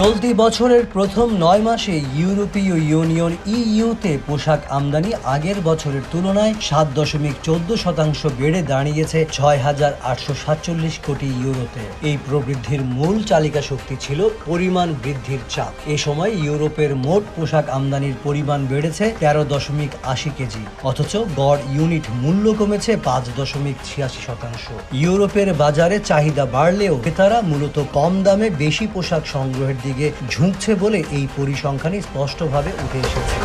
চলতি বছরের প্রথম নয় মাসে ইউরোপীয় ইউনিয়ন ইইউতে পোশাক আমদানি আগের বছরের তুলনায় সাত দশমিক চোদ্দ শতাংশ বেড়ে দাঁড়িয়েছে ছয় হাজার আটশো সাতচল্লিশ কোটি ইউরোতে। এই প্রবৃদ্ধির মূল চালিকা শক্তি ছিল পরিমাণ বৃদ্ধির চাপ। এ সময় ইউরোপের মোট পোশাক আমদানির পরিমাণ বেড়েছে তেরো দশমিক আশি কেজি, অথচ গড় ইউনিট মূল্য কমেছে পাঁচ দশমিক ছিয়াশি শতাংশ। ইউরোপের বাজারে চাহিদা বাড়লেও ক্রেতারা মূলত কম দামে বেশি পোশাক সংগ্রহের দিকে ঝুঁকছে বলে এই পরিসংখ্যানই স্পষ্টভাবে উঠে এসেছে।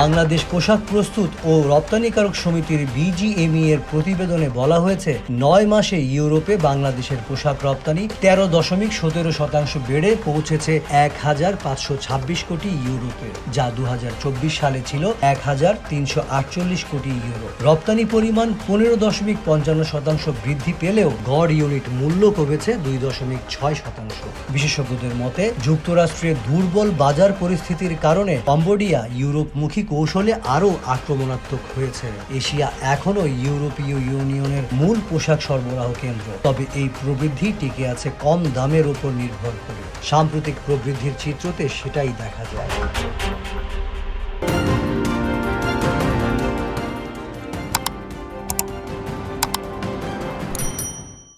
বাংলাদেশ পোশাক প্রস্তুত ও রপ্তানিকারক সমিতির বিজিএমই এর প্রতিবেদনে বলা হয়েছে, নয় মাসে ইউরোপে বাংলাদেশের পোশাক রপ্তানি তেরো দশমিক সতেরো শতাংশ বেড়ে পৌঁছেছে এক হাজার পাঁচশো ছাব্বিশ কোটি ইউরোপে, যা দু হাজার চব্বিশ সালে ছিল এক হাজার তিনশো আটচল্লিশ কোটি ইউরো। রপ্তানি পরিমাণ পনেরো দশমিক পঞ্চান্ন শতাংশ বৃদ্ধি পেলেও গড় ইউনিট মূল্য কমেছে দুই দশমিক ছয় শতাংশ। বিশেষজ্ঞদের মতে, যুক্তরাষ্ট্রের দুর্বল বাজার পরিস্থিতির কারণে কম্বোডিয়া ইউরোপমুখী কৌশলে আরও আক্রমণাত্মক হয়েছে। এশিয়া এখনও ইউরোপীয় ইউনিয়নের মূল পোশাক সরবরাহ কেন্দ্র। তবে এই প্রবৃদ্ধি টিকে আছে কম দামের ওপর নির্ভর করে। সাম্প্রতিক প্রবৃদ্ধির চিত্রতে সেটাই দেখা যায়।